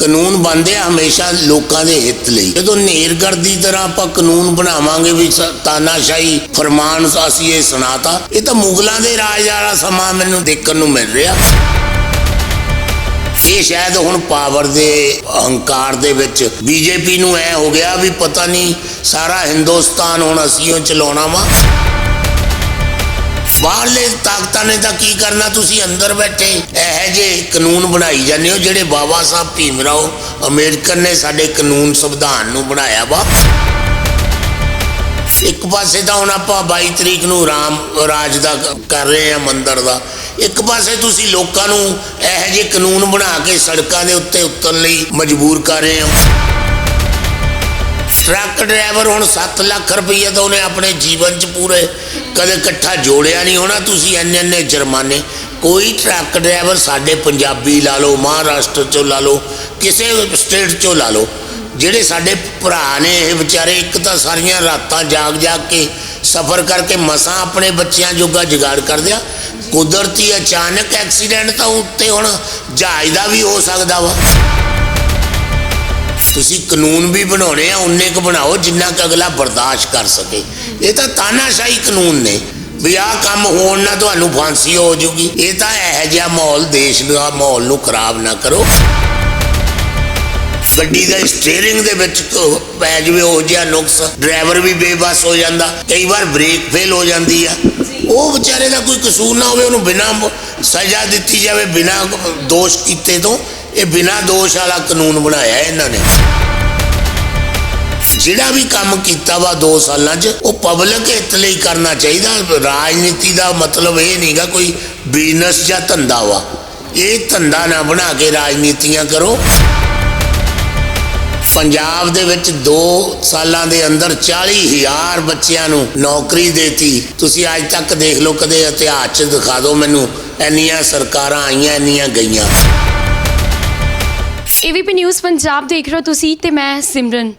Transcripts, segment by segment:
ਕਾਨੂੰਨ ਬਣਦੇ ਆ ਹਮੇਸ਼ਾ ਲੋਕਾਂ ਦੇ ਹਿੱਤ ਲਈ। ਜਦੋਂ ਨੇਰਗੜ ਦੀ ਤਰ੍ਹਾਂ ਆਪਾਂ ਕਾਨੂੰਨ ਬਣਾਵਾਂਗੇ ਵੀ ਤਾਨਾਸ਼ਾਹੀ ਫਰਮਾਨ ਅਸੀਂ ਇਹ ਸੁਣਾਤਾ, ਇਹ ਤਾਂ ਮੁਗਲਾਂ ਦੇ ਰਾਜ ਵਾਲਾ ਸਮਾਂ ਮੈਨੂੰ ਦੇਖਣ ਨੂੰ ਮਿਲ ਰਿਹਾ। ਇਹ ਸ਼ਾਇਦ ਹੁਣ ਪਾਵਰ ਦੇ ਅਹੰਕਾਰ ਦੇ ਵਿੱਚ ਬੀਜੇਪੀ ਨੂੰ ਐ ਹੋ ਗਿਆ ਵੀ ਪਤਾ ਨਹੀਂ ਸਾਰਾ ਹਿੰਦੁਸਤਾਨ ਹੁਣ ਅਸੀਂ ਉਹ ਚਲਾਉਣਾ ਵਾ। ਬਾਹਰਲੇ ਤਾਕਤਾਂ ਨੇ ਤਾਂ ਕੀ ਕਰਨਾ? ਤੁਸੀਂ ਅੰਦਰ ਬੈਠੇ। ਇਹੋ ਜਿਹੇ ਕਾਨੂੰਨ ਬਣਾਈ ਜਾਂਦੇ ਹੋ, ਜਿਹੜੇ ਬਾਬਾ ਸਾਹਿਬ ਭੀਮ ਰਾਓ ਨੇ ਸਾਡੇ ਕਾਨੂੰਨ ਸੰਵਿਧਾਨ ਨੂੰ ਬਣਾਇਆ ਵਾ। ਇੱਕ ਪਾਸੇ ਤਾਂ ਹੁਣ ਆਪਾਂ 22 ਤਰੀਕ ਨੂੰ ਰਾਮ, ਰਾਜ ਦਾ ਕਰ ਰਹੇ ਆ ਮੰਦਿਰ ਦਾ। ਇੱਕ ਪਾਸੇ ਤੁਸੀਂ ਲੋਕਾਂ ਨੂੰ ਇਹੋ ਜਿਹੇ ਕਾਨੂੰਨ ਬਣਾ ਕੇ ਸੜਕਾਂ ਦੇ ਉੱਤੇ ਉਤਰਨ ਲਈ ਮਜਬੂਰ ਕਰ ਰਹੇ ਹੋ। ਟਰੱਕ ਡਰਾਈਵਰ ਹੁਣ 7 ਲੱਖ ਰੁਪਈਆ ਤਾਂ ਉਹਨੇ ਆਪਣੇ ਜੀਵਨ 'ਚ ਪੂਰੇ ਕਦੇ ਇਕੱਠਾ ਜੋੜਿਆ ਨਹੀਂ ਹੋਣਾ, ਤੁਸੀਂ ਇੰਨੇ ਇੰਨੇ ਜੁਰਮਾਨੇ। ਕੋਈ ਟਰੱਕ ਡਰਾਈਵਰ ਸਾਡੇ ਪੰਜਾਬੀ ਲਾ ਲਓ, ਮਹਾਰਾਸ਼ਟਰ 'ਚੋਂ ਲਾ ਲਓ, ਕਿਸੇ ਸਟੇਟ 'ਚੋਂ ਲਾ ਲਓ। ਜਿਹੜੇ ਸਾਡੇ ਭਰਾ ਨੇ ਇਹ ਵਿਚਾਰੇ, ਇੱਕ ਤਾਂ ਸਾਰੀਆਂ ਰਾਤਾਂ ਜਾਗ ਜਾਗ ਕੇ ਸਫ਼ਰ ਕਰਕੇ ਮਸਾਂ ਆਪਣੇ ਬੱਚਿਆਂ ਜੋਗਾ ਜੁਗਾੜ ਕਰਦੇ ਆ। ਕੁਦਰਤੀ ਅਚਾਨਕ ਐਕਸੀਡੈਂਟ ਤਾਂ ਉੱਤੇ ਹੁਣ ਜਹਾਜ਼ ਦਾ ਵੀ ਹੋ ਸਕਦਾ ਵਾ। ਤੁਸੀਂ ਕਾਨੂੰਨ ਵੀ ਬਣਾਉਣੇ ਆ, ਉਨੇ ਕੁ ਬਣਾਓ ਜਿੰਨਾ ਕੁ ਅਗਲਾ ਬਰਦਾਸ਼ਤ ਕਰ ਸਕੇ। ਇਹ ਤਾਂ ਤਾਨਾਸ਼ਾਹੀ ਕਾਨੂੰਨ ਨੇ। ਵੀ ਆਹ ਕੰਮ ਹੋਣ ਨਾ ਤੁਹਾਨੂੰ ਫਾਂਸੀ ਹੋ ਜੂਗੀ ਇਹ ਤਾਂ ਇਹੋ ਜਿਹਾ ਮਾਹੌਲ ਦੇਸ਼ ਦਾ ਮਾਹੌਲ ਨੂੰ ਖਰਾਬ ਨਾ ਕਰੋ। ਗੱਡੀ ਦਾ ਸਟੀਅਰਿੰਗ ਦੇ ਵਿੱਚ ਪੈ ਜਵੇ, ਉਹ ਜਿਹਾ ਨੁਕਸ। ਡਰਾਈਵਰ ਵੀ ਬੇਬਸ ਹੋ ਜਾਂਦਾ। ਕਈ ਵਾਰ ਬ੍ਰੇਕ ਫੇਲ ਹੋ ਜਾਂਦੀ ਆ। ਉਹ ਵਿਚਾਰੇ ਦਾ ਕੋਈ ਕਸੂਰ ਨਾ ਹੋਵੇ, ਉਹਨੂੰ ਬਿਨਾਂ ਸਜ਼ਾ ਦਿੱਤੀ ਜਾਵੇ, ਬਿਨਾਂ ਦੋਸ਼ ਕੀਤੇ ਤੋਂ। ਇਹ ਬਿਨਾਂ ਦੋਸ਼ ਵਾਲਾ ਕਾਨੂੰਨ ਬਣਾਇਆ ਇਹਨਾਂ ਨੇ। ਜਿਹੜਾ ਵੀ ਕੰਮ ਕੀਤਾ ਵਾ 2 ਸਾਲਾਂ 'ਚ, ਉਹ ਪਬਲਿਕ ਹਿੱਤ ਲਈ ਕਰਨਾ ਚਾਹੀਦਾ। ਰਾਜਨੀਤੀ ਦਾ ਮਤਲਬ ਇਹ ਨਹੀਂਗਾ ਕੋਈ ਬਿਜ਼ਨਸ ਜਾਂ ਧੰਦਾ ਵਾ। ਇਹ ਧੰਦਾ ਨਾ ਬਣਾ ਕੇ ਰਾਜਨੀਤੀਆਂ ਕਰੋ। ਪੰਜਾਬ ਦੇ ਵਿੱਚ 2 ਸਾਲਾਂ ਦੇ ਅੰਦਰ 40000 ਬੱਚਿਆਂ ਨੂੰ ਨੌਕਰੀ ਦੇਤੀ। ਤੁਸੀਂ ਅੱਜ ਤੱਕ ਦੇਖ ਲਓ, ਕਦੇ ਇਤਿਹਾਸ 'ਚ ਦਿਖਾ ਦਿਓ ਮੈਨੂੰ, ਇੰਨੀਆਂ ਸਰਕਾਰਾਂ ਆਈਆਂ, ਇੰਨੀਆਂ ਗਈਆਂ। ਏਵੀਪੀ ਨਿਊਜ਼ ਪੰਜਾਬ ਦੇਖ ਰਹੇ ਹੋ ਤੁਸੀਂ ਤੇ ਮੈਂ ਸਿਮਰਨ।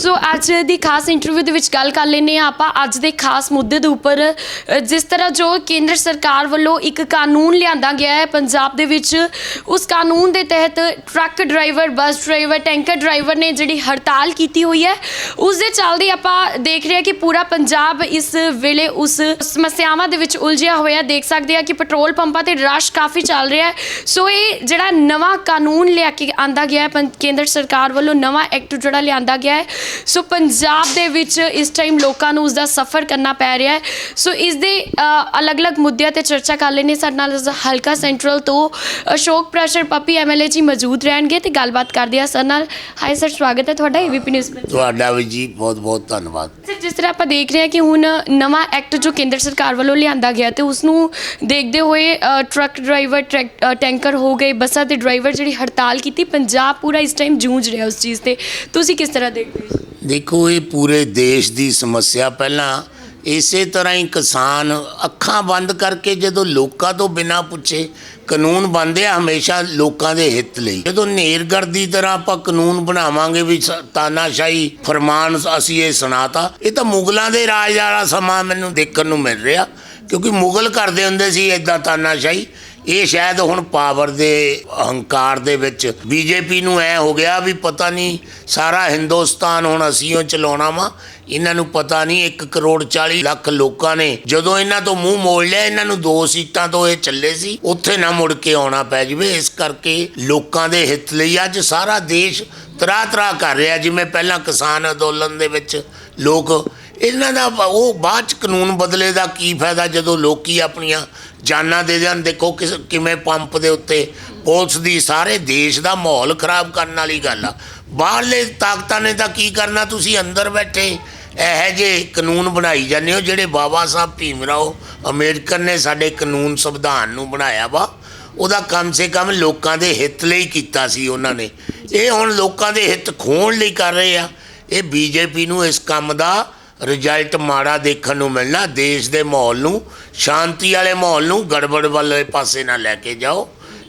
ਸੋ ਅੱਜ ਦੀ ਖਾਸ ਇੰਟਰਵਿਊ ਦੇ ਵਿੱਚ ਗੱਲ ਕਰ ਲੈਨੇ ਆ ਆਪਾਂ ਅੱਜ ਦੇ ਖਾਸ ਮੁੱਦੇ ਦੇ ਉੱਪਰ। ਅ, ਜਿਸ ਤਰ੍ਹਾਂ ਜੋ ਕੇਂਦਰ ਸਰਕਾਰ ਵੱਲੋਂ ਇੱਕ ਕਾਨੂੰਨ ਲਿਆਂਦਾ ਗਿਆ ਹੈ ਪੰਜਾਬ ਦੇ ਵਿੱਚ ਉਸ ਕਾਨੂੰਨ ਦੇ ਤਹਿਤ truck driver bus driver tanker driver ਨੇ ਜਿਹੜੀ ਹੜਤਾਲ ਕੀਤੀ ਹੋਈ ਹੈ ਉਸ ਦੇ ਚੱਲਦੇ ਆਪਾਂ ਦੇਖ ਰਹੇ ਹਾਂ ਕਿ ਪੂਰਾ ਪੰਜਾਬ ਇਸ ਵੇਲੇ ਉਸ ਸਮੱਸਿਆਵਾਂ ਦੇ ਵਿੱਚ ਉਲਝਿਆ ਹੋਇਆ ਦੇਖ ਸਕਦੇ ਆ ਕਿ ਪੈਟਰੋਲ ਪੰਪਾਂ ਤੇ ਰਸ਼ ਕਾਫੀ ਚੱਲ ਰਿਹਾ ਹੈ। ਸੋ ਇਹ ਜਿਹੜਾ ਨਵਾਂ ਕਾਨੂੰਨ ਲਿਆ ਕੇ ਆਂਦਾ ਗਿਆ ਹੈ। ਪੰ- ਕੇਂਦਰ ਸਰਕਾਰ ਵੱਲੋਂ ਨਵਾਂ ਐਕਟ ਜਿਹੜਾ ਲਿਆਂਦਾ ਗਿਆ ਹੈ। ਸੋ ਪੰਜਾਬ ਦੇ ਵਿੱਚ ਇਸ ਟਾਈਮ ਲੋਕਾਂ ਨੂੰ ਉਸ ਦਾ ਸਫ਼ਰ ਕਰਨਾ ਪੈ ਰਿਹਾ ਹੈ। ਸੋ ਇਸ ਦੇ ਅ, ਅਲੱਗ-ਅਲੱਗ ਮੁੱਦਿਆਂ ਤੇ ਚਰਚਾ ਕਰ ਲੈਣੇ ਸਾਡੇ ਨਾਲ ਹਲਕਾ ਸੈਂਟਰਲ ਤੋਂ ਅਸ਼ੋਕ ਪ੍ਰੈਸ਼ਰ ਪੱਪੀ ਐਮਐਲਏ ਜੀ ਮੌਜੂਦ ਰਹਿਣਗੇ ਤੇ ਗੱਲਬਾਤ ਕਰਦੇ ਆ ਸਰ ਨਾਲ ਹਾਈ ਸਰ ਸਵਾਗਤ ਹੈ ਤੁਹਾਡਾ ਏਬੀਪੀ ਨਿਊਜ਼ ਵਿੱਚ ਤੁਹਾਡਾ ਵੀ ਜੀ ਬਹੁਤ ਬਹੁਤ ਧੰਨਵਾਦ। ਸਰ ਜਿਸ ਤਰ੍ਹਾਂ ਆਪਾਂ ਦੇਖ ਰਹੇ ਹਾਂ ਕਿ ਹੁਣ ਨਵਾਂ ਐਕਟ ਜੋ ਕੇਂਦਰ ਸਰਕਾਰ ਵੱਲੋਂ ਲਿਆਂਦਾ ਗਿਆ ਤੇ ਉਸ ਨੂੰ ਦੇਖਦੇ ਹੋਏ ਅ, ਟਰੱਕ ਡਰਾਈਵਰ ਟਰੈਕ- ਅ, ਟੈਂਕਰ ਹੋ ਗਏ ਬੱਸਾਂ ਦੇ ਡਰਾਈਵਰ ਜਿਹੜੀ ਹੜਤਾਲ ਕੀਤੀ ਪੰਜਾਬ ਪੂਰਾ ਇਸ ਟਾਈਮ ਜੂਝ ਰਿਹਾ ਉਸ ਚੀਜ਼ ਤੇ। ਤੁਸੀਂ ਕਿਸ ਤਰ੍ਹਾਂ ਦੇਖਦੇ ਹੋ ਦੇਖੋ, ਇਹ ਪੂਰੇ ਦੇਸ਼ ਦੀ ਸਮੱਸਿਆ ਪਹਿਲਾਂ ਇਸੇ ਤਰ੍ਹਾਂ ਹੀ ਕਿਸਾਨ ਅੱਖਾਂ ਬੰਦ ਕਰਕੇ ਜਦੋਂ ਲੋਕਾਂ ਤੋਂ ਬਿਨਾਂ ਪੁੱਛੇ ਕਾਨੂੰਨ ਬਣਦੇ ਹਮੇਸ਼ਾ ਲੋਕਾਂ ਦੇ ਹਿੱਤ ਲਈ। ਜਦੋਂ ਨੇਰਗੜ ਦੀ ਤਰ੍ਹਾਂ ਆਪਾਂ ਕਾਨੂੰਨ ਬਣਾਵਾਂਗੇ ਵੀ ਤਾਨਾਸ਼ਾਹੀ ਫਰਮਾਨ ਅਸੀਂ ਇਹ ਸੁਣਾਤਾ, ਇਹ ਤਾਂ ਮੁਗਲਾਂ ਦੇ ਰਾਜ ਵਾਲਾ ਸਮਾਂ ਮੈਨੂੰ ਦੇਖਣ ਨੂੰ ਮਿਲ ਰਿਹਾ। ਕਿਉਂਕਿ ਮੁਗਲ ਕਰਦੇ ਹੁੰਦੇ ਸੀ ਇਦਾਂ ਤਾਨਾਸ਼ਾਹੀ। ਇਹ ਸ਼ਾਇਦ ਹੁਣ ਪਾਵਰ ਦੇ ਹੰਕਾਰ ਦੇ ਵਿੱਚ ਬੀਜੇਪੀ ਨੂੰ ਐ ਹੋ ਗਿਆ ਵੀ ਪਤਾ ਨਹੀਂ ਸਾਰਾ ਹਿੰਦੁਸਤਾਨ ਹੁਣ ਅਸੀਂ ਉਹ ਚਲਾਉਣਾ ਵਾ। ਇਹਨਾਂ ਨੂੰ ਪਤਾ ਨਹੀਂ 1 ਕਰੋੜ 40 ਲੱਖ ਲੋਕਾਂ ਨੇ ਜਦੋਂ ਇਹਨਾਂ ਤੋਂ ਮੂੰਹ ਮੋੜ ਲਿਆ, ਇਹਨਾਂ ਨੂੰ ਦੋ ਸੀਟਾਂ ਤੋਂ ਇਹ ਚੱਲੇ ਸੀ, ਉੱਥੇ ਨਾ ਮੁੜ ਕੇ ਆਉਣਾ ਪੈ ਜਵੇ। ਇਸ ਕਰਕੇ ਲੋਕਾਂ ਦੇ ਹਿੱਤ ਲਈ ਅੱਜ ਸਾਰਾ ਦੇਸ਼ ਤਰਾ ਤਰਾ ਕਰ ਰਿਹਾ। ਜਿਵੇਂ ਪਹਿਲਾਂ ਕਿਸਾਨ ਅੰਦੋਲਨ ਦੇ ਵਿੱਚ ਲੋਕ ਇਹਨਾਂ ਦਾ ਉਹ ਬਾਅਦ ਚ ਕਾਨੂੰਨ ਬਦਲੇ ਦਾ ਕੀ ਫਾਇਦਾ ਜਦੋਂ ਲੋਕੀ ਆਪਣੀਆਂ ਜਾਨਾਂ ਦੇ ਦੇਣ? ਦੇਖੋ ਕਿਸ, ਕਿਵੇਂ ਪੰਪ ਦੇ ਉੱਤੇ ਪੁਲਿਸ ਦੀ ਸਾਰੇ ਦੇਸ਼ ਦਾ ਮਾਹੌਲ ਖਰਾਬ ਕਰਨ ਵਾਲੀ ਗੱਲ ਆ। ਬਾਹਰਲੇ ਤਾਕਤਾਂ ਨੇ ਤਾਂ ਕੀ ਕਰਨਾ? ਤੁਸੀਂ ਅੰਦਰ ਬੈਠੇ ਇਹੋ ਜਿਹੇ ਕਾਨੂੰਨ ਬਣਾਈ ਜਾਂਦੇ ਹੋ, ਜਿਹੜੇ ਬਾਬਾ ਸਾਹਿਬ ਭੀਮ ਰਾਓ ਅੰਬੇਡਕਰ ਨੇ ਸਾਡੇ ਕਾਨੂੰਨ ਸੰਵਿਧਾਨ ਨੂੰ ਬਣਾਇਆ ਵਾ। ਉਹਦਾ ਕੰਮ ਸੇ ਕਮ ਲੋਕਾਂ ਦੇ ਹਿੱਤ ਲਈ ਕੀਤਾ ਸੀ ਉਹਨਾਂ ਨੇ। ਇਹ ਹੁਣ ਲੋਕਾਂ ਦੇ ਹਿੱਤ ਖੋਣ ਲਈ ਕਰ ਰਹੇ ਆ। ਇਹ ਬੀਜੇਪੀ ਨੂੰ ਇਸ ਕੰਮ ਦਾ ਰਿਜ਼ਲਟ ਮਾੜਾ ਦੇਖਣ ਨੂੰ ਮਿਲਣਾ, ਦੇਸ਼ ਦੇ ਮਾਹੌਲ ਨੂੰ, ਸ਼ਾਂਤੀ ਵਾਲੇ ਮਾਹੌਲ ਨੂੰ, ਗੜਬੜ ਵਾਲੇ ਪਾਸੇ ਨਾ ਲੈ ਕੇ ਜਾਓ।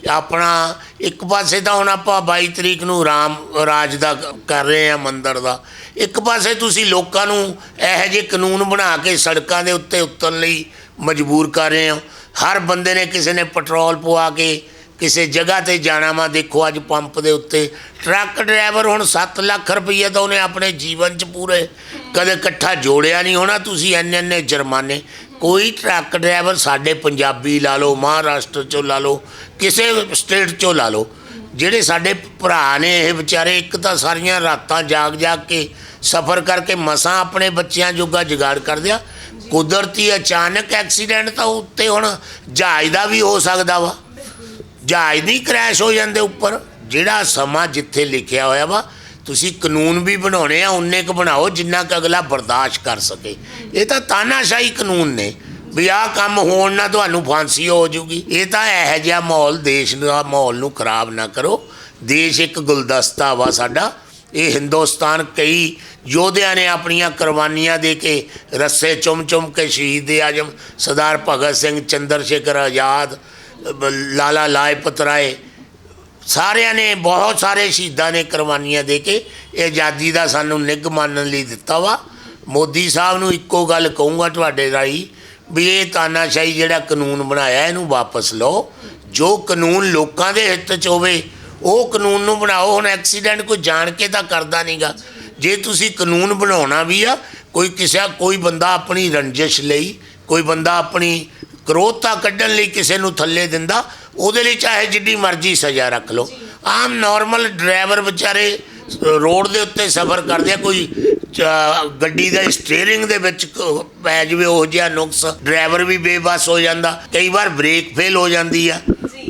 ਆਪਣਾ ਇੱਕ ਪਾਸੇ ਤਾਂ ਹੁਣ ਆਪਾਂ 22 ਤਰੀਕ ਨੂੰ ਰਾਮ, ਰਾਜ ਦਾ ਕਰ ਰਹੇ ਆ ਮੰਦਰ ਦਾ। ਇੱਕ ਪਾਸੇ ਤੁਸੀਂ ਲੋਕਾਂ ਨੂੰ ਇਹੋ ਜਿਹੇ ਕਾਨੂੰਨ ਬਣਾ ਕੇ ਸੜਕਾਂ ਦੇ ਉੱਤੇ ਉਤਰਨ ਲਈ ਮਜਬੂਰ ਕਰ ਰਹੇ ਹੋ। ਹਰ ਬੰਦੇ ਨੇ ਕਿਸੇ ਨੇ ਪੈਟਰੋਲ ਪਵਾ ਕੇ ਕਿਸੇ ਜਗ੍ਹਾ ਤੇ ਜਾਣਾ ਵਾ, ਦੇਖੋ ਅੱਜ ਪੰਪ ਦੇ ਉੱਤੇ। ਟਰੱਕ ਡਰਾਈਵਰ ਹੁਣ 7 ਲੱਖ ਰੁਪਈਆ ਤਾਂ ਉਹਨੇ ਆਪਣੇ ਜੀਵਨ 'ਚ ਪੂਰੇ ਕਦੇ ਇਕੱਠਾ ਜੋੜਿਆ ਨਹੀਂ ਹੋਣਾ, ਤੁਸੀਂ ਇੰਨੇ ਇੰਨੇ ਜੁਰਮਾਨੇ। ਕੋਈ ਟਰੱਕ ਡਰਾਈਵਰ ਸਾਡੇ ਪੰਜਾਬੀ ਲਾ ਲਓ, ਮਹਾਰਾਸ਼ਟਰ ਚੋਂ ਲਾ ਲਓ, ਕਿਸੇ ਸਟੇਟ ਚੋਂ ਲਾ ਲਓ। ਜਿਹੜੇ ਸਾਡੇ ਭਰਾ ਨੇ ਇਹ ਵਿਚਾਰੇ, ਇੱਕ ਤਾਂ ਸਾਰੀਆਂ ਰਾਤਾਂ ਜਾਗ ਜਾਗ ਕੇ ਸਫ਼ਰ ਕਰਕੇ ਮਸਾਂ ਆਪਣੇ ਬੱਚਿਆਂ ਜੋਗਾ ਜੁਗਾੜ ਕਰਦੇ ਆ। ਕੁਦਰਤੀ ਅਚਾਨਕ ਐਕਸੀਡੈਂਟ ਤਾਂ ਉੱਤੇ ਹੁਣ ਜਹਾਜ਼ ਦਾ ਵੀ ਹੋ ਸਕਦਾ ਵਾ। ਜਹਾਜ਼ ਨਹੀਂ ਕ੍ਰੈਸ਼ ਹੋ ਜਾਂਦੇ ਉੱਪਰ। ਜਿਹੜਾ ਸਮਾਂ ਜਿੱਥੇ ਲਿਖਿਆ ਹੋਇਆ ਵਾ ਤੁਸੀਂ ਕਾਨੂੰਨ ਵੀ ਬਣਾਉਣੇ ਆ, ਉਨੇ ਕੁ ਬਣਾਓ ਜਿੰਨਾ ਕੁ ਅਗਲਾ ਬਰਦਾਸ਼ਤ ਕਰ ਸਕੇ। ਇਹ ਤਾਂ ਤਾਨਾਸ਼ਾਹੀ ਕਾਨੂੰਨ ਨੇ, ਵੀ ਆਹ ਕੰਮ ਹੋਣ ਨਾਲ ਤੁਹਾਨੂੰ ਫਾਂਸੀ ਹੋ ਜੂਗੀ ਇਹ ਤਾਂ ਇਹੋ ਜਿਹਾ ਮਾਹੌਲ ਦੇਸ਼ ਦਾ ਮਾਹੌਲ ਨੂੰ ਖਰਾਬ ਨਾ ਕਰੋ। ਦੇਸ਼ ਇੱਕ ਗੁਲਦਸਤਾ ਵਾ ਸਾਡਾ। ਇਹ ਹਿੰਦੁਸਤਾਨ ਕਈ ਯੋਧਿਆਂ ਨੇ ਆਪਣੀਆਂ ਕੁਰਬਾਨੀਆਂ ਦੇ ਕੇ ਰੱਸੇ ਚੁੰਮ ਚੁੰਮ ਕੇ ਸ਼ਹੀਦ ਆਜਮ, ਸਰਦਾਰ ਭਗਤ ਸਿੰਘ ਚੰਦਰ ਸ਼ੇਖਰ ਆਜ਼ਾਦ, ਲਾਲਾ ਲਾਜਪਤ ਰਾਏ ਸਾਰਿਆਂ ਨੇ, ਬਹੁਤ ਸਾਰੇ ਸ਼ਹੀਦਾਂ ਨੇ ਕੁਰਬਾਨੀਆਂ ਦੇ ਕੇ ਇਹ ਆਜ਼ਾਦੀ ਦਾ ਸਾਨੂੰ ਨਿੱਘ ਮੰਨਣ ਲਈ ਦਿੱਤਾ ਵਾ। ਮੋਦੀ ਸਾਹਿਬ ਨੂੰ ਇੱਕੋ ਗੱਲ ਕਹੂੰਗਾ ਤੁਹਾਡੇ ਰਾਹੀਂ ਵੀ ਇਹ ਤਾਨਾਸ਼ਾਹੀ ਜਿਹੜਾ ਕਾਨੂੰਨ ਬਣਾਇਆ, ਇਹਨੂੰ ਵਾਪਸ ਲਓ। ਜੋ ਕਾਨੂੰਨ ਲੋਕਾਂ ਦੇ ਹਿੱਤ 'ਚ ਹੋਵੇ, ਉਹ ਕਾਨੂੰਨ ਨੂੰ ਬਣਾਓ। ਹੁਣ ਐਕਸੀਡੈਂਟ ਕੋਈ ਜਾਣ ਕੇ ਤਾਂ ਕਰਦਾ ਨਹੀਂਗਾ ਜੇ ਤੁਸੀਂ ਕਾਨੂੰਨ ਬਣਾਉਣਾ ਵੀ ਆ, ਕੋਈ ਕਿਸੇ, ਕੋਈ ਬੰਦਾ ਆਪਣੀ ਰੰਜਿਸ਼ ਲਈ, ਕੋਈ ਬੰਦਾ ਆਪਣੀ ਕਰੋਧਤਾ ਕੱਢਣ ਲਈ ਕਿਸੇ ਨੂੰ ਥੱਲੇ ਦਿੰਦਾ ਉਹਦੇ ਲਈ ਚਾਹੇ ਜਿੱਡੀ ਮਰਜ਼ੀ ਸਜ਼ਾ ਰੱਖ ਲਓ। ਆਮ ਨਾਰਮਲ ਡਰਾਈਵਰ ਵਿਚਾਰੇ ਰੋਡ ਦੇ ਉੱਤੇ ਸਫ਼ਰ ਕਰਦੇ ਆ, ਕੋਈ ਗੱਡੀ ਦਾ ਸਟੀਅਰਿੰਗ ਦੇ ਵਿੱਚ ਪੈ ਜਾਵੇ ਉਹ ਜਿਹਾ ਨੁਕਸ ਡਰਾਈਵਰ ਵੀ ਬੇਬਸ ਹੋ ਜਾਂਦਾ, ਕਈ ਵਾਰ ਬ੍ਰੇਕ ਫੇਲ ਹੋ ਜਾਂਦੀ ਆ।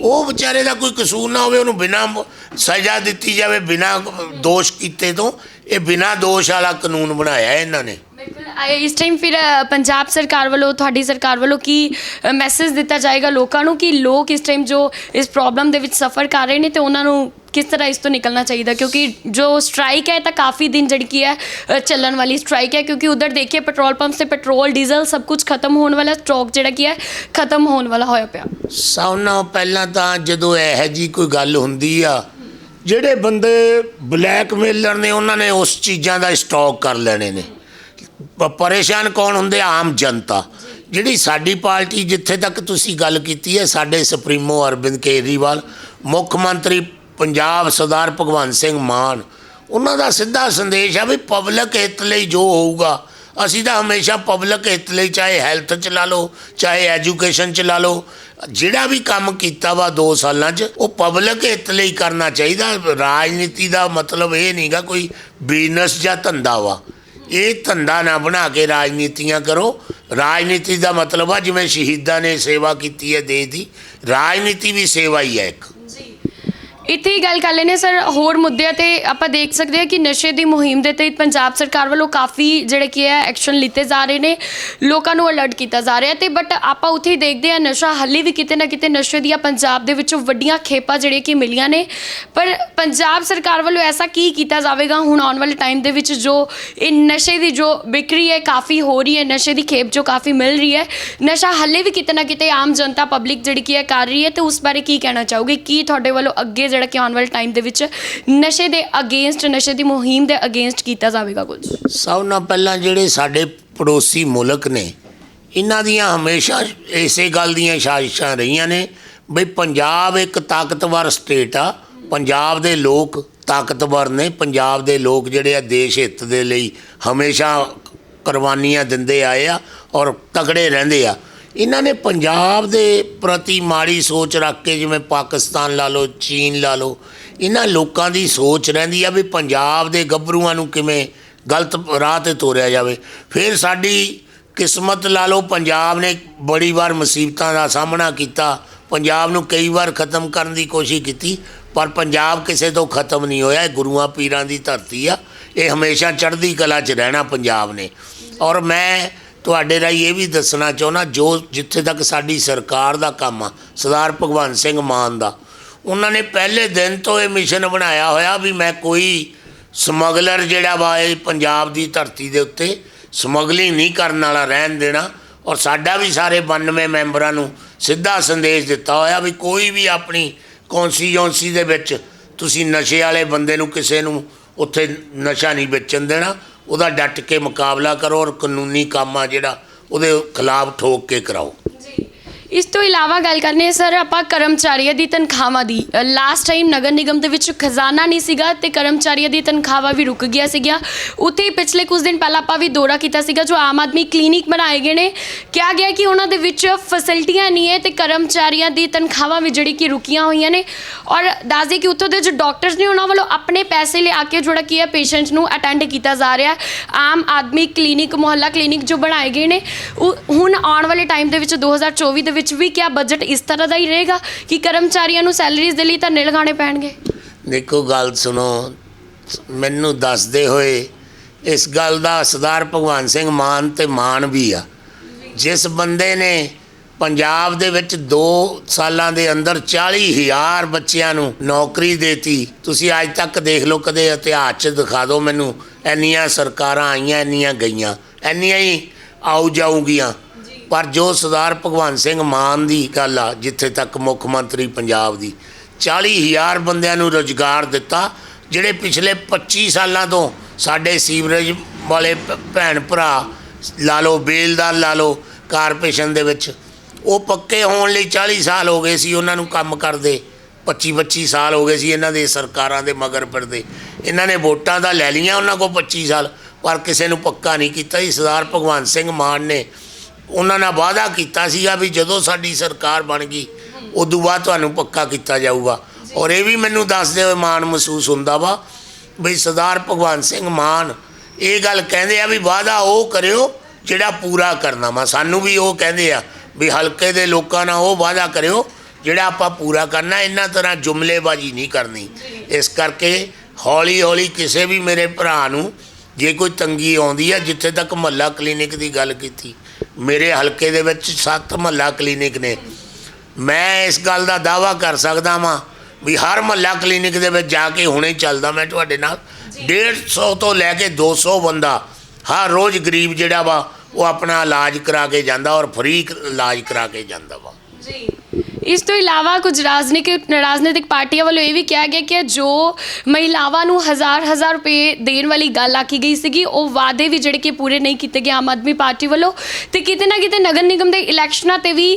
ਉਹ ਵਿਚਾਰੇ ਦਾ ਕੋਈ ਕਸੂਰ ਨਾ ਹੋਵੇ, ਉਹਨੂੰ ਬਿਨਾਂ ਸਜ਼ਾ ਦਿੱਤੀ ਜਾਵੇ, ਬਿਨਾਂ ਦੋਸ਼ ਕੀਤੇ ਤੋਂ, ਇਹ ਬਿਨਾਂ ਦੋਸ਼ ਵਾਲਾ ਕਾਨੂੰਨ ਬਣਾਇਆ ਇਹਨਾਂ ਨੇ। ਬਿਲਕੁਲ। ਇਸ ਟਾਈਮ ਫਿਰ ਪੰਜਾਬ ਸਰਕਾਰ ਵੱਲੋਂ, ਤੁਹਾਡੀ ਸਰਕਾਰ ਵੱਲੋਂ ਕੀ ਮੈਸੇਜ ਦਿੱਤਾ ਜਾਏਗਾ ਲੋਕਾਂ ਨੂੰ ਕਿ ਲੋਕ ਇਸ ਟਾਈਮ ਜੋ ਇਸ ਪ੍ਰੋਬਲਮ ਦੇ ਵਿੱਚ ਸਫਰ ਕਰ ਰਹੇ ਨੇ ਤੇ ਉਹਨਾਂ ਨੂੰ ਕਿਸ ਤਰ੍ਹਾਂ ਇਸ ਤੋਂ ਨਿਕਲਣਾ ਚਾਹੀਦਾ? ਕਿਉਂਕਿ ਜੋ ਸਟ੍ਰਾਈਕ ਹੈ ਤਾਂ ਕਾਫੀ ਦਿਨ ਜਿਹੜੀ ਕੀ ਹੈ ਚੱਲਣ ਵਾਲੀ ਸਟ੍ਰਾਈਕ ਹੈ ਕਿਉਂਕਿ ਉਧਰ ਦੇਖੀਏ ਪੈਟਰੋਲ ਪੰਪ ਤੇ ਪੈਟਰੋਲ ਡੀਜ਼ਲ ਸਭ ਕੁਝ ਖਤਮ ਹੋਣ ਵਾਲਾ ਸਟਾਕ ਜਿਹੜਾ ਕੀ ਹੈ, ਖਤਮ ਹੋਣ ਵਾਲਾ ਹੋਇਆ ਪਿਆ। ਸਭ ਨਾਲੋਂ ਪਹਿਲਾਂ ਤਾਂ ਜਦੋਂ ਇਹੋ ਜੀ ਕੋਈ ਗੱਲ ਹੁੰਦੀ ਆ, ਜਿਹੜੇ ਬੰਦੇ ਬਲੈਕਮੇਲਰ ਨੇ, ਉਹਨਾਂ ਨੇ ਉਸ ਚੀਜ਼ਾਂ ਦਾ ਸਟਾਕ ਕਰ ਲੈਣੇ ਨੇ। ਪ- ਪਰੇਸ਼ਾਨ ਕੌਣ ਹੁੰਦੇ? ਆ? ਆਮ ਜਨਤਾ। ਜਿਹੜੀ ਸਾਡੀ ਪਾਰਟੀ ਜਿੱਥੇ ਤੱਕ ਤੁਸੀਂ ਗੱਲ ਕੀਤੀ ਹੈ, ਸਾਡੇ ਸੁਪਰੀਮੋ ਅਰਵਿੰਦ ਕੇਜਰੀਵਾਲ, ਮੁੱਖ ਮੰਤਰੀ ਪੰਜਾਬ ਸਰਦਾਰ ਭਗਵੰਤ ਸਿੰਘ ਮਾਨ, ਉਹਨਾਂ ਦਾ ਸਿੱਧਾ ਸੰਦੇਸ਼ ਆ ਵੀ ਪਬਲਿਕ ਹਿੱਤ ਲਈ ਜੋ ਹੋਊਗਾ, ਅਸੀਂ ਤਾਂ ਹਮੇਸ਼ਾ ਪਬਲਿਕ ਹਿੱਤ ਲਈ ਚਾਹੇ ਹੈਲਥ ਚ ਲਾ ਲਓ, ਚਾਹੇ ਐਜੂਕੇਸ਼ਨ ਚ ਲਾ ਲਓ, ਜਿਹੜਾ ਵੀ ਕੰਮ ਕੀਤਾ ਵਾ 2 ਸਾਲਾਂ 'ਚ, ਉਹ ਪਬਲਿਕ ਹਿੱਤ ਲਈ ਕਰਨਾ ਚਾਹੀਦਾ। ਰਾਜਨੀਤੀ ਦਾ ਮਤਲਬ ਇਹ ਨਹੀਂਗਾ ਕੋਈ ਬਿਜ਼ਨਸ ਜਾਂ ਧੰਦਾ ਵਾ। ਇਹ ਧੰਦਾ ਨਾ ਬਣਾ ਕੇ ਰਾਜਨੀਤੀਆਂ ਕਰੋ। ਰਾਜਨੀਤੀ ਦਾ ਮਤਲਬ ਆ ਜਿਵੇਂ ਸ਼ਹੀਦਾਂ ਨੇ ਸੇਵਾ ਕੀਤੀ ਹੈ ਦੇਸ਼ ਦੀ। ਰਾਜਨੀਤੀ ਵੀ ਸੇਵਾ ਹੀ ਹੈ ਇੱਕ। ਇੱਥੇ ਹੀ ਗੱਲ ਕਰ ਲੈਨੇ ਸਰ। ਹੋਰ ਮੁੱਦਿਆਂ ਤੇ ਆਪਾਂ ਦੇਖ ਸਕਦੇ ਹਾਂ ਕਿ ਨਸ਼ੇ ਦੀ ਮੁਹਿੰਮ ਦੇ ਤਹਿਤ ਪੰਜਾਬ ਸਰਕਾਰ ਵੱਲੋਂ ਕਾਫੀ ਜਿਹੜੇ ਕੀ ਹੈ ਐਕਸ਼ਨ ਲਿੱਤੇ ਜਾ ਰਹੇ ਨੇ। ਲੋਕਾਂ ਨੂੰ ਅਲਰਟ ਕੀਤਾ ਜਾ ਰਿਹਾ ਤੇ ਬਟ ਆਪਾਂ ਉੱਥੇ ਹੀ ਦੇਖਦੇ ਹਾਂ, ਨਸ਼ਾ ਹੱਲੇ ਵੀ ਕਿਤੇ ਨਾ ਕਿਤੇ ਨਸ਼ੇ ਦੀਆਂ ਪੰਜਾਬ ਦੇ ਵਿੱਚੋਂ ਵੱਡੀਆਂ ਖੇਪਾਂ ਜਿਹੜੇ ਕਿ ਮਿਲੀਆਂ ਨੇ। ਪਰ ਪੰਜਾਬ ਸਰਕਾਰ ਵੱਲੋਂ ਐਸਾ ਕੀ ਕੀਤਾ ਜਾਵੇਗਾ? ਹੁਣ ਆਉਣ ਵਾਲੇ ਟਾਈਮ ਦੇ ਵਿੱਚ ਜੋ ਇਹ ਨਸ਼ੇ ਦੀ ਜੋ ਵਿਕਰੀ ਹੈ, ਕਾਫੀ ਹੋ ਰਹੀ ਹੈ। ਨਸ਼ੇ ਦੀ ਖੇਪ ਜੋ ਕਾਫੀ ਮਿਲ ਰਹੀ ਹੈ। ਨਸ਼ਾ ਹੱਲੇ ਵੀ ਕਿਤੇ ਨਾ ਕਿਤੇ ਆਮ ਜਨਤਾ ਪਬਲਿਕ ਜਿਹੜੀ ਕੀ ਹੈ, ਕਰ ਰਹੀ ਹੈ ਤੇ ਉਸ ਬਾਰੇ ਕੀ ਕਹਿਣਾ ਚਾਹੋਗੇ? ਕੀ ਤੁਹਾਡੇ ਵੱਲੋਂ ਅੱਗੇ ਜਿਹੜਾ ਕਿ ਆਉਣ ਵਾਲੇ ਟਾਈਮ ਦੇ ਵਿੱਚ ਨਸ਼ੇ ਦੇ ਅਗੇਂਸਟ ਨਸ਼ੇ ਦੀ ਮੁਹਿੰਮ ਦੇ ਅਗੇਂਸਟ ਕੀਤਾ ਜਾਵੇਗਾ ਕੁਝ। ਸਭ ਨਾਲ ਪਹਿਲਾਂ ਜਿਹੜੇ ਸਾਡੇ ਪੜੋਸੀ ਮੁਲਕ ਨੇ, ਇਹਨਾਂ ਦੀਆਂ ਹਮੇਸ਼ਾ ਇਸੇ ਗੱਲ ਦੀਆਂ ਸਾਜ਼ਿਸ਼ਾਂ ਰਹੀਆਂ ਨੇ ਬਈ ਪੰਜਾਬ ਇੱਕ ਤਾਕਤਵਰ ਸਟੇਟ ਆ, ਪੰਜਾਬ ਦੇ ਲੋਕ ਤਾਕਤਵਰ ਨੇ, ਪੰਜਾਬ ਦੇ ਲੋਕ ਜਿਹੜੇ ਆ ਦੇਸ਼ ਹਿੱਤ ਦੇ ਲਈ ਹਮੇਸ਼ਾ ਕੁਰਬਾਨੀਆਂ ਦਿੰਦੇ ਆਏ ਆ ਔਰ ਤਕੜੇ ਰਹਿੰਦੇ ਆ। ਇਹਨਾਂ ਨੇ ਪੰਜਾਬ ਦੇ ਪ੍ਰਤੀ ਮਾੜੀ ਸੋਚ ਰੱਖ ਕੇ, ਜਿਵੇਂ ਪਾਕਿਸਤਾਨ ਲਾ ਲਓ, ਚੀਨ ਲਾ ਲਓ, ਇਹਨਾਂ ਲੋਕਾਂ ਦੀ ਸੋਚ ਰਹਿੰਦੀ ਆ ਵੀ ਪੰਜਾਬ ਦੇ ਗੱਭਰੂਆਂ ਨੂੰ ਕਿਵੇਂ ਗਲਤ ਰਾਹ ਤੇ ਤੋਰਿਆ ਜਾਵੇ। ਫਿਰ ਸਾਡੀ ਕਿਸਮਤ ਲਾ ਲਓ, ਪੰਜਾਬ ਨੇ ਬੜੀ ਵਾਰ ਮੁਸੀਬਤਾਂ ਦਾ ਸਾਹਮਣਾ ਕੀਤਾ। ਪੰਜਾਬ ਨੂੰ ਕਈ ਵਾਰ ਖਤਮ ਕਰਨ ਦੀ ਕੋਸ਼ਿਸ਼ ਕੀਤੀ, ਪਰ ਪੰਜਾਬ ਕਿਸੇ ਤੋਂ ਖਤਮ ਨਹੀਂ ਹੋਇਆ। ਇਹ ਗੁਰੂਆਂ ਪੀਰਾਂ ਦੀ ਧਰਤੀ ਆ। ਇਹ ਹਮੇਸ਼ਾ ਚੜ੍ਹਦੀ ਕਲਾ 'ਚ ਰਹਿਣਾ ਪੰਜਾਬ ਨੇ। ਔਰ ਮੈਂ ਤੁਹਾਡੇ ਰਾਹੀਂ ਇਹ ਵੀ ਦੱਸਣਾ ਚਾਹੁੰਦਾ, ਜੋ ਜਿੱਥੇ ਤੱਕ ਸਾਡੀ ਸਰਕਾਰ ਦਾ ਕੰਮ ਆ, ਸਰਦਾਰ ਭਗਵੰਤ ਸਿੰਘ ਮਾਨ ਦਾ, ਉਹਨਾਂ ਨੇ ਪਹਿਲੇ ਦਿਨ ਤੋਂ ਇਹ ਮਿਸ਼ਨ ਬਣਾਇਆ ਹੋਇਆ ਵੀ ਮੈਂ ਕੋਈ ਸਮਗਲਰ ਜਿਹੜਾ ਵਾ ਇਹ ਪੰਜਾਬ ਦੀ ਧਰਤੀ ਦੇ ਉੱਤੇ ਸਮਗਲਿੰਗ ਨਹੀਂ ਕਰਨ ਵਾਲਾ, ਰਹਿਣ ਦੇਣਾ, ਔਰ ਸਾਡਾ ਵੀ ਸਾਰੇ 92 ਮੈਂਬਰਾਂ ਨੂੰ ਸਿੱਧਾ ਸੰਦੇਸ਼ ਦਿੱਤਾ ਹੋਇਆ ਵੀ ਕੋਈ ਵੀ ਆਪਣੀ ਕੌਂਸਟੀਚੁਐਂਸੀ ਦੇ ਵਿੱਚ ਤੁਸੀਂ ਨਸ਼ੇ ਵਾਲੇ ਬੰਦੇ ਨੂੰ ਕਿਸੇ ਨੂੰ ਉੱਥੇ ਨਸ਼ਾ ਨਹੀਂ ਵੇਚਣ ਦੇਣਾ ਉਹਦਾ ਡਟ ਕੇ ਮੁਕਾਬਲਾ ਕਰੋ ਔਰ ਕਾਨੂੰਨੀ ਕੰਮ ਆ ਜਿਹੜਾ, ਉਹਦੇ ਖਿਲਾਫ ਠੋਕ ਕੇ ਕਰਾਓ। ਇਸ ਤੋਂ ਇਲਾਵਾ ਗੱਲ ਕਰਨੀ ਸਰ, ਆਪਾਂ ਕਰਮਚਾਰੀਆਂ ਦੀ ਤਨਖਾਹਾਂ ਦੀ। ਲਾਸਟ ਟਾਈਮ ਨਗਰ ਨਿਗਮ ਦੇ ਵਿੱਚ ਖਜ਼ਾਨਾ ਨਹੀਂ ਸੀਗਾ ਤੇ ਕਰਮਚਾਰੀਆਂ ਦੀ ਤਨਖਾਹਾਂ ਵੀ ਰੁਕ ਗਿਆ ਸੀਗਾ ਉੱਥੇ ਪਿਛਲੇ ਕੁਝ ਦਿਨ ਪਹਿਲਾਂ ਆਪਾਂ ਵੀ ਦੌਰਾ ਕੀਤਾ ਸੀਗਾ, ਜੋ ਆਮ ਆਦਮੀ ਕਲੀਨਿਕ ਬਣਾਏ ਗਏ ਨੇ। ਕਿਹਾ ਗਿਆ ਕਿ ਉਹਨਾਂ ਦੇ ਵਿੱਚ ਫੈਸਿਲਿਟੀਆਂ ਨਹੀਂ ਹੈ ਤੇ ਕਰਮਚਾਰੀਆਂ ਦੀ ਤਨਖਾਹਾਂ ਵੀ ਜਿਹੜੀ ਕਿ ਰੁਕੀਆਂ ਹੋਈਆਂ ਨੇ। ਔਰ ਦੱਸਦੇ ਕਿ ਉੱਥੋਂ ਦੇ ਜੋ ਡਾਕਟਰਸ ਨੇ, ਉਹਨਾਂ ਵੱਲੋਂ ਆਪਣੇ ਪੈਸੇ ਲਿਆ ਕੇ ਜਿਹੜਾ ਕੀ ਹੈ ਪੇਸ਼ੈਂਟ ਨੂੰ ਅਟੈਂਡ ਕੀਤਾ ਜਾ ਰਿਹਾ ਆਮ ਆਦਮੀ ਕਲੀਨਿਕ ਮੁਹੱਲਾ ਕਲੀਨਿਕ ਜੋ ਬਣਾਏ ਗਏ ਨੇ। ਉਹ ਹੁਣ ਆਉਣ ਵਾਲੇ ਟਾਈਮ ਦੇ ਵਿੱਚ 2024 ਦੇ ਵਿੱਚ ਵੀ ਕਿਆ ਬਜਟ ਇਸ ਤਰ੍ਹਾਂ ਦਾ ਹੀ ਰਹੇਗਾ ਕਿ ਕਰਮਚਾਰੀਆਂ ਨੂੰ ਸੈਲਰੀਜ਼ ਦੇ ਲਈ ਧਰਨੇ ਲਗਾਉਣੇ ਪੈਣਗੇ? ਦੇਖੋ, ਗੱਲ ਸੁਣੋ। ਮੈਨੂੰ ਦੱਸਦੇ ਹੋਏ ਇਸ ਗੱਲ ਦਾ ਸਰਦਾਰ ਭਗਵਾਨ ਸਿੰਘ ਮਾਨ ਤੇ ਮਾਨ ਵੀ ਆ। ਜਿਸ ਬੰਦੇ ਨੇ ਪੰਜਾਬ ਦੇ ਵਿੱਚ 2 ਸਾਲਾਂ ਦੇ ਅੰਦਰ 40000 ਬੱਚਿਆਂ ਨੂੰ ਨੌਕਰੀ ਦੇਤੀ, ਤੁਸੀਂ ਅੱਜ ਤੱਕ ਦੇਖ ਲਓ, ਕਦੇ ਇਤਿਹਾਸ 'ਚ ਦਿਖਾ ਦਿਓ ਮੈਨੂੰ, ਇੰਨੀਆਂ ਸਰਕਾਰਾਂ ਆਈਆਂ, ਇੰਨੀਆਂ ਗਈਆਂ, ਇੰਨੀਆਂ ਹੀ ਆਉ ਜਾਊਗੀਆਂ ਪਰ ਜੋ ਸਰਦਾਰ ਭਗਵੰਤ ਸਿੰਘ ਮਾਨ ਦੀ ਗੱਲ ਆ, ਜਿੱਥੇ ਤੱਕ ਮੁੱਖ ਮੰਤਰੀ ਪੰਜਾਬ ਦੀ 40000 ਬੰਦਿਆਂ ਨੂੰ ਰੋਜ਼ਗਾਰ ਦਿੱਤਾ, ਜਿਹੜੇ ਪਿਛਲੇ 25 ਸਾਲਾਂ ਤੋਂ ਸਾਡੇ ਸੀਵਰੇਜ ਵਾਲੇ ਭੈਣ ਭਰਾ, ਲਾ ਲਓ, ਬੇਲਦਾਰ ਲਾ ਲਓ, ਕਾਰਪੋਰੇਸ਼ਨ ਦੇ ਵਿੱਚ, ਉਹ ਪੱਕੇ ਹੋਣ ਲਈ 40 ਸਾਲ ਹੋ ਗਏ ਸੀ, ਉਹਨਾਂ ਨੂੰ ਕੰਮ ਕਰਦੇ। 25 25 ਸਾਲ ਹੋ ਗਏ ਸੀ ਇਹਨਾਂ ਦੇ ਸਰਕਾਰਾਂ ਦੇ ਮਗਰ ਫਿਰਦੇ। ਇਹਨਾਂ ਨੇ ਵੋਟਾਂ ਤਾਂ ਲੈ ਲਈਆਂ ਉਹਨਾਂ ਕੋਲ 25 ਸਾਲ, ਪਰ ਕਿਸੇ ਨੂੰ ਪੱਕਾ ਨਹੀਂ ਕੀਤਾ। ਜੀ ਸਰਦਾਰ ਭਗਵੰਤ ਸਿੰਘ ਮਾਨ ਨੇ ਉਹਨਾਂ ਨਾਲ ਵਾਅਦਾ ਕੀਤਾ ਸੀਗਾ ਵੀ ਜਦੋਂ ਸਾਡੀ ਸਰਕਾਰ ਬਣ ਗਈ, ਉਦੋਂ ਬਾਅਦ ਤੁਹਾਨੂੰ ਪੱਕਾ ਕੀਤਾ ਜਾਊਗਾ। ਔਰ ਇਹ ਵੀ ਮੈਨੂੰ ਦੱਸਦੇ ਹੋਏ ਮਾਣ ਮਹਿਸੂਸ ਹੁੰਦਾ ਵਾ ਵੀ ਸਰਦਾਰ ਭਗਵਾਨ ਸਿੰਘ ਮਾਨ ਇਹ ਗੱਲ ਕਹਿੰਦੇ ਆ ਵੀ ਵਾਅਦਾ ਉਹ ਕਰਿਓ ਜਿਹੜਾ ਪੂਰਾ ਕਰਨਾ ਵਾ। ਸਾਨੂੰ ਵੀ ਉਹ ਕਹਿੰਦੇ ਆ ਵੀ ਹਲਕੇ ਦੇ ਲੋਕਾਂ ਨਾਲ ਉਹ ਵਾਅਦਾ ਕਰਿਓ ਜਿਹੜਾ ਆਪਾਂ ਪੂਰਾ ਕਰਨਾ, ਇਹਨਾਂ ਤਰ੍ਹਾਂ ਜੁਮਲੇਬਾਜ਼ੀ ਨਹੀਂ ਕਰਨੀ। ਇਸ ਕਰਕੇ ਹੌਲੀ ਹੌਲੀ ਕਿਸੇ ਵੀ ਮੇਰੇ ਭਰਾ ਨੂੰ ਜੇ ਕੋਈ ਤੰਗੀ ਆਉਂਦੀ ਆ, ਜਿੱਥੇ ਤੱਕ ਮਹੱਲਾ ਕਲੀਨਿਕ ਦੀ ਗੱਲ ਕੀਤੀ ਮੇਰੇ ਹਲਕੇ ਦੇ ਵਿੱਚ ਸੱਤ ਮਹੱਲਾ ਕਲੀਨਿਕ ਨੇ। ਮੈਂ ਇਸ ਗੱਲ ਦਾ ਦਾਵਾ ਕਰ ਸਕਦਾ ਵਾਂ ਵੀ ਹਰ ਮਹੱਲਾ ਕਲੀਨਿਕ ਦੇ ਵਿੱਚ ਜਾ ਕੇ ਹੁਣੇ ਚੱਲਦਾ ਮੈਂ ਤੁਹਾਡੇ ਨਾਲ। 150 ਤੋਂ ਲੈ ਕੇ 200 ਬੰਦਾ ਹਰ ਰੋਜ਼ ਗਰੀਬ ਜਿਹੜਾ ਵਾ ਉਹ ਆਪਣਾ ਇਲਾਜ ਕਰਾ ਕੇ ਜਾਂਦਾ ਔਰ ਫ੍ਰੀ ਇਲਾਜ ਕਰਾ ਕੇ ਜਾਂਦਾ ਵਾ। ਜੀ। ਇਸ ਤੋਂ ਇਲਾਵਾ ਕੁਝ ਰਾਜਨੀਤਿਕ ਰਾਜਨੀਤਿਕ ਪਾਰਟੀਆਂ ਵੱਲੋਂ ਇਹ ਵੀ ਕਿਹਾ ਗਿਆ ਕਿ ਜੋ ਮਹਿਲਾਵਾਂ ਨੂੰ ਹਜ਼ਾਰ ਹਜ਼ਾਰ ਰੁਪਏ ਦੇਣ ਵਾਲੀ ਗੱਲ ਆਖੀ ਗਈ ਸੀਗੀ, ਉਹ ਵਾਅਦੇ ਵੀ ਜਿਹੜੇ ਕਿ ਪੂਰੇ ਨਹੀਂ ਕੀਤੇ ਗਏ ਆਮ ਆਦਮੀ ਪਾਰਟੀ ਵੱਲੋਂ। ਤੇ ਕਿਤੇ ਨਾ ਕਿਤੇ ਨਗਰ ਨਿਗਮ ਦੇ ਇਲੈਕਸ਼ਨਾਂ ਤੇ ਵੀ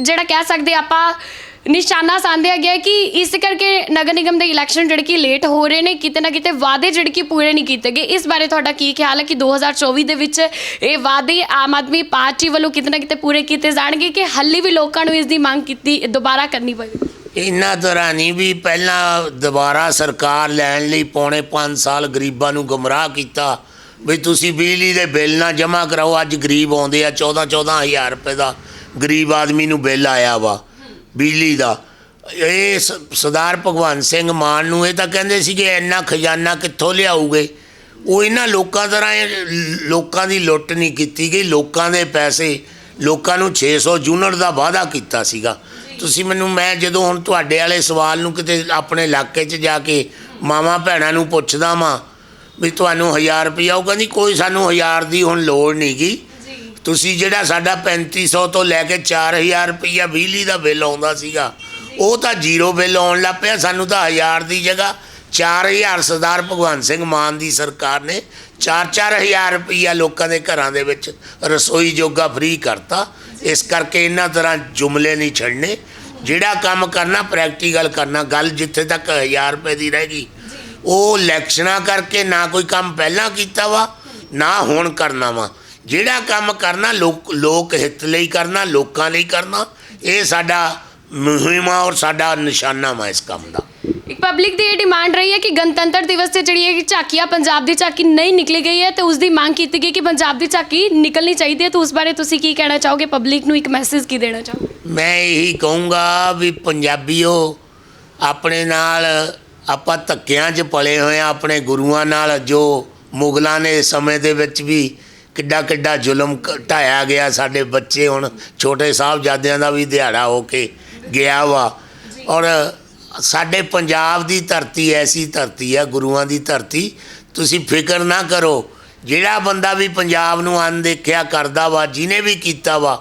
ਜਿਹੜਾ ਕਹਿ ਸਕਦੇ ਆਪਾਂ ਨਿਸ਼ਾਨਾ ਸਾਧਿਆ ਗਿਆ ਕਿ ਇਸ ਕਰਕੇ ਨਗਰ ਨਿਗਮ ਦੇ ਇਲੈਕਸ਼ਨ ਜਿਹੜੇ ਕਿ ਲੇਟ ਹੋ ਰਹੇ ਨੇ, ਕਿਤੇ ਨਾ ਕਿਤੇ ਵਾਅਦੇ ਜਿਹੜੇ ਕਿ ਪੂਰੇ ਨਹੀਂ ਕੀਤੇ ਗਏ। ਇਸ ਬਾਰੇ ਤੁਹਾਡਾ ਕੀ ਖਿਆਲ ਹੈ ਕਿ 2024 ਦੇ ਵਿੱਚ ਇਹ ਵਾਅਦੇ ਆਮ ਆਦਮੀ ਪਾਰਟੀ ਵੱਲੋਂ ਕਿਤੇ ਨਾ ਕਿਤੇ ਪੂਰੇ ਕੀਤੇ ਜਾਣਗੇ ਕਿ ਹਾਲੇ ਵੀ ਲੋਕਾਂ ਨੂੰ ਇਸ ਦੀ ਮੰਗ ਕੀਤੀ ਦੁਬਾਰਾ ਕਰਨੀ ਪਵੇਗੀ? ਇਹਨਾਂ ਤਰ੍ਹਾਂ ਵੀ ਪਹਿਲਾਂ ਦੁਬਾਰਾ ਸਰਕਾਰ ਲੈਣ ਲਈ ਪੌਣੇ 5 ਸਾਲ ਗਰੀਬਾਂ ਨੂੰ ਗਮਰਾਹ ਕੀਤਾ, ਵੀ ਤੁਸੀਂ ਬਿਜਲੀ ਦੇ ਬਿੱਲ ਨਾ ਜਮ੍ਹਾਂ ਕਰਾਓ, ਅੱਜ ਗਰੀਬ ਆਉਂਦੇ ਆ 14 14000 ਰੁਪਏ ਦਾ ਗਰੀਬ ਆਦਮੀ ਨੂੰ ਬਿੱਲ ਆਇਆ ਵਾ। ਬਿਜਲੀ ਦਾ। ਇਹ ਸਰਦਾਰ ਭਗਵਾਨ ਸਿੰਘ ਮਾਨ ਨੂੰ ਇਹ ਤਾਂ ਕਹਿੰਦੇ ਸੀ ਕਿ ਇੰਨਾ ਖਜ਼ਾਨਾ ਕਿੱਥੋਂ ਲਿਆਉਗੇ ਉਹ ਇਹਨਾਂ ਲੋਕਾਂ ਤਰ੍ਹਾਂ ਲੋਕਾਂ ਦੀ ਲੁੱਟ ਨਹੀਂ ਕੀਤੀ ਗਈ ਲੋਕਾਂ ਦੇ ਪੈਸੇ ਲੋਕਾਂ ਨੂੰ 600 ਯੂਨਿਟ ਦਾ ਵਾਅਦਾ ਕੀਤਾ ਸੀਗਾ। ਤੁਸੀਂ ਮੈਨੂੰ ਮੈਂ ਜਦੋਂ ਹੁਣ ਤੁਹਾਡੇ ਵਾਲੇ ਸਵਾਲ ਨੂੰ ਕਿਤੇ ਆਪਣੇ ਇਲਾਕੇ 'ਚ ਜਾ ਕੇ ਮਾਵਾਂ ਭੈਣਾਂ ਨੂੰ ਪੁੱਛਦਾ ਵਾਂ ਵੀ ਤੁਹਾਨੂੰ 1000 ਰੁਪਇਆ ਉਹ ਕਹਿੰਦੀ ਕੋਈ ਸਾਨੂੰ 1000 ਦੀ ਹੁਣ ਲੋੜ ਨਹੀਂਗੀ ਤੁਸੀਂ ਜਿਹੜਾ ਸਾਡਾ 3500 ਤੋਂ ਲੈ ਕੇ 4000 ਰੁਪਈਆ ਬਿਜਲੀ ਦਾ ਬਿੱਲ ਆਉਂਦਾ ਸੀਗਾ, ਉਹ ਤਾਂ ਜ਼ੀਰੋ ਬਿੱਲ ਆਉਣ ਲੱਗ ਪਿਆ, ਸਾਨੂੰ ਤਾਂ 1000 ਦੀ ਜਗ੍ਹਾ 4000 ਸਰਦਾਰ ਭਗਵੰਤ ਸਿੰਘ ਮਾਨ ਦੀ ਸਰਕਾਰ ਨੇ 4-4000 ਰੁਪਈਆ ਲੋਕਾਂ ਦੇ ਘਰਾਂ ਦੇ ਵਿੱਚ ਰਸੋਈ ਜੋਗਾ ਫ੍ਰੀ ਕਰਤਾ। ਇਸ ਕਰਕੇ ਇਹਨਾਂ ਤਰ੍ਹਾਂ ਜੁਮਲੇ ਨਹੀਂ ਛੱਡਣੇ। ਜਿਹੜਾ ਕੰਮ ਕਰਨਾ ਪ੍ਰੈਕਟੀਕਲ ਕਰਨਾ, ਗੱਲ ਜਿੱਥੇ ਤੱਕ 1000 ਰੁਪਏ ਦੀ ਰਹਿ ਗਈ, ਉਹ ਇਲੈਕਸ਼ਨਾਂ ਕਰਕੇ ਨਾ ਕੋਈ ਕੰਮ ਪਹਿਲਾਂ ਕੀਤਾ ਵਾ, ਨਾ ਹੁਣ ਕਰਨਾ ਵਾ। ਜਿਹੜਾ ਕੰਮ ਕਰਨਾ ਲੋਕ ਲੋਕ ਹਿੱਤ ਲਈ ਕਰਨਾ ਲੋਕਾਂ ਲਈ ਕਰਨਾ ਇਹ ਸਾਡਾ ਮੁਹਿੰਮ ਔਰ ਸਾਡਾ ਨਿਸ਼ਾਨਾ ਵਾ ਇਸ ਕੰਮ ਦਾ। ਇੱਕ ਪਬਲਿਕ ਦੀ ਇਹ ਡਿਮਾਂਡ ਰਹੀ ਹੈ ਕਿ ਗਣਤੰਤਰ ਦਿਵਸ ਤੇ ਜਿਹੜੀ ਇਹ ਝਾਕੀ ਆ ਪੰਜਾਬ ਦੀ ਝਾਕੀ ਨਹੀਂ ਨਿਕਲੀ ਗਈ ਹੈ ਤੇ ਉਸ ਦੀ ਮੰਗ ਕੀਤੀ ਗਈ ਕਿ ਪੰਜਾਬ ਦੀ ਝਾਕੀ ਨਿਕਲਣੀ ਚਾਹੀਦੀ ਹੈ। ਤਾਂ ਉਸ ਬਾਰੇ ਤੁਸੀਂ ਕੀ ਕਹਿਣਾ ਚਾਹੋਗੇ? ਪਬਲਿਕ ਨੂੰ ਇੱਕ ਮੈਸੇਜ ਕੀ ਦੇਣਾ ਚਾਹੋਗੇ? ਮੈਂ ਇਹੀ ਕਹੂੰਗਾ ਵੀ ਪੰਜਾਬੀਓ ਆਪਣੇ ਨਾਲ ਆਪਾਂ ਧੱਕਿਆਂ 'ਚ ਪਲੇ ਹੋਏ ਆ ਆਪਣੇ ਗੁਰੂਆਂ ਨਾਲ ਜੋ ਮੁਗਲਾਂ ਨੇ ਸਮੇਂ ਦੇ ਵਿੱਚ ਵੀ ਕਿੱਡਾ ਕਿੱਡਾ ਜ਼ੁਲਮ ਢਾਇਆ ਗਿਆ ਸਾਡੇ ਬੱਚੇ ਹੁਣ ਛੋਟੇ ਸਾਹਿਬਜ਼ਾਦਿਆਂ ਦਾ ਵੀ ਦਿਹਾੜਾ ਹੋ ਕੇ ਗਿਆ ਵਾ। ਔਰ ਸਾਡੇ ਪੰਜਾਬ ਦੀ ਧਰਤੀ ਐਸੀ ਧਰਤੀ ਆ ਗੁਰੂਆਂ ਦੀ ਧਰਤੀ। ਤੁਸੀਂ ਫਿਕਰ ਨਾ ਕਰੋ ਜਿਹੜਾ ਬੰਦਾ ਵੀ ਪੰਜਾਬ ਨੂੰ ਅਣਦੇਖਿਆ ਕਰਦਾ ਵਾ ਜਿਹਨੇ ਵੀ ਕੀਤਾ ਵਾ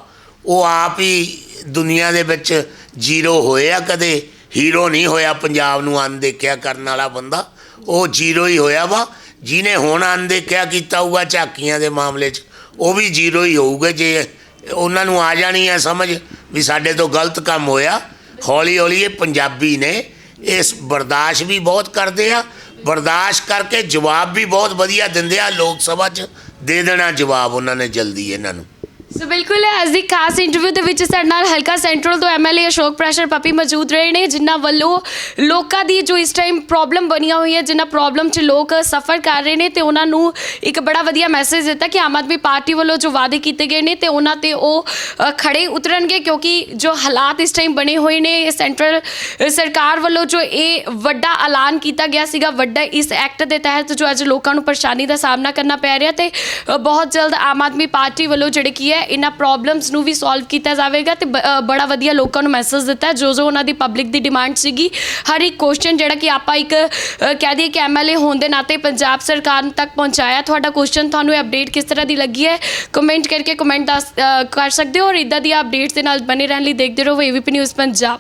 ਉਹ ਆਪ ਹੀ ਦੁਨੀਆ ਦੇ ਵਿੱਚ ਜ਼ੀਰੋ ਹੋਇਆ ਕਦੇ। ਹੀਰੋ ਨਹੀਂ ਹੋਇਆ ਪੰਜਾਬ ਨੂੰ ਅਣਦੇਖਿਆ ਕਰਨ ਵਾਲਾ ਬੰਦਾ ਉਹ ਜ਼ੀਰੋ ਹੀ ਹੋਇਆ ਵਾ। ਜਿਹਨੇ ਹੁਣ ਅਣਦੇਖਿਆ ਕੀਤਾ ਹੋਊਗਾ ਝਾਕੀਆਂ ਦੇ ਮਾਮਲੇ 'ਚ, ਉਹ ਵੀ ਜ਼ੀਰੋ ਹੀ ਹੋਊਗਾ ਜੇ ਉਹਨਾਂ ਨੂੰ ਆ ਜਾਣੀ ਹੈ ਸਮਝ ਵੀ ਸਾਡੇ ਤੋਂ ਗਲਤ ਕੰਮ ਹੋਇਆ। ਹੌਲੀ ਹੌਲੀ ਇਹ ਪੰਜਾਬੀ ਨੇ ਇਸ ਬਰਦਾਸ਼ਤ ਵੀ ਬਹੁਤ ਕਰਦੇ ਆ, ਬਰਦਾਸ਼ਤ ਕਰਕੇ ਜਵਾਬ ਵੀ ਬਹੁਤ ਵਧੀਆ ਦਿੰਦੇ ਆ, ਲੋਕ ਸਭਾ 'ਚ ਦੇ ਦੇਣਾ ਜਵਾਬ ਉਹਨਾਂ ਨੇ ਜਲਦੀ ਇਹਨਾਂ ਨੂੰ। ਸੋ ਬਿਲਕੁਲ ਅੱਜ ਦੀ ਖਾਸ ਇੰਟਰਵਿਊ ਦੇ ਵਿੱਚ ਸਾਡੇ ਨਾਲ ਹਲਕਾ ਸੈਂਟਰਲ ਤੋਂ ਐਮਐਲਏ ਅਸ਼ੋਕ ਪ੍ਰੈਸ਼ਰ ਪੱਪੀ ਮੌਜੂਦ ਰਹੇ ਨੇ ਜਿਨ੍ਹਾਂ ਵੱਲੋਂ ਲੋਕਾਂ ਦੀ ਜੋ ਇਸ ਟਾਈਮ ਪ੍ਰੋਬਲਮ ਬਣੀਆਂ ਹੋਈਆਂ ਜਿਨ੍ਹਾਂ ਪ੍ਰੋਬਲਮ 'ਚ ਲੋਕ ਸਫਰ ਕਰ ਰਹੇ ਨੇ ਤੇ ਉਹਨਾਂ ਨੂੰ ਇੱਕ ਬੜਾ ਵਧੀਆ ਮੈਸੇਜ ਦਿੱਤਾ ਕਿ ਆਮ ਆਦਮੀ ਪਾਰਟੀ ਵੱਲੋਂ ਜੋ ਵਾਅਦੇ ਕੀਤੇ ਗਏ ਨੇ ਤੇ ਉਹਨਾਂ ਤੇ ਉਹ ਅ, ਖੜੇ ਉਤਰਨਗੇ ਕਿਉਂਕਿ ਜੋ ਹਾਲਾਤ ਇਸ ਟਾਈਮ ਬਣੇ ਹੋਏ ਨੇ ਇਹ ਸੈਂਟਰਲ ਅ, ਸਰਕਾਰ ਵੱਲੋਂ ਜੋ ਇਹ ਵੱਡਾ ਐਲਾਨ ਕੀਤਾ ਗਿਆ ਸੀਗਾ ਵੱਡਾ ਇਸ ਐਕਟ ਦੇ ਤਹਿਤ ਜੋ ਅੱਜ ਲੋਕਾਂ ਨੂੰ ਪਰੇਸ਼ਾਨੀ ਦਾ ਸਾਹਮਣਾ ਕਰਨਾ ਪੈ ਰਿਹਾ ਤੇ ਅ, ਬਹੁਤ ਜਲਦ ਆਮ ਆਦਮੀ ਪਾਰਟੀ ਵੱਲੋਂ ਜਿਹੜੇ ਕੀ ਹੈ ਇਹਨਾਂ ਪ੍ਰੋਬਲਮਸ ਨੂੰ ਵੀ ਸੋਲਵ ਕੀਤਾ ਜਾਵੇਗਾ ਤੇ ਬ- ਬੜਾ ਵਧੀਆ ਲੋਕਾਂ ਨੂੰ ਮੈਸੇਜ ਦਿੱਤਾ ਜੋ ਜੋ ਉਹਨਾਂ ਦੀ ਪਬਲਿਕ ਦੀ ਡਿਮਾਂਡ ਸੀਗੀ, ਹਰ ਇੱਕ ਕੁਐਸਚਨ ਜਿਹੜਾ ਕਿ ਆਪਾਂ ਇੱਕ ਕਹਿ ਦਈਏ ਕਿ ਐਮਐਲਏ ਹੋਣ ਦੇ ਨਾਤੇ ਪੰਜਾਬ ਸਰਕਾਰ ਤੱਕ ਪਹੁੰਚਾਇਆ। ਤੁਹਾਡਾ ਕੁਐਸਚਨ ਤੁਹਾਨੂੰ ਇਹ ਅਪਡੇਟ ਕਿਸ ਤਰ੍ਹਾਂ ਦੀ ਲੱਗੀ ਹੈ? ਕਮੈਂਟ ਕਰਕੇ ਕਮੈਂਟ ਦੱਸ ਕਰ ਸਕਦੇ ਹੋ ਔਰ ਇਦਾਂ ਦੀ ਅਪਡੇਟਸ ਦੇ ਨਾਲ ਬਨੇ ਰਹਿਣ ਲਈ ਦੇਖਦੇ ਰਹੋ। ABP news Punjab.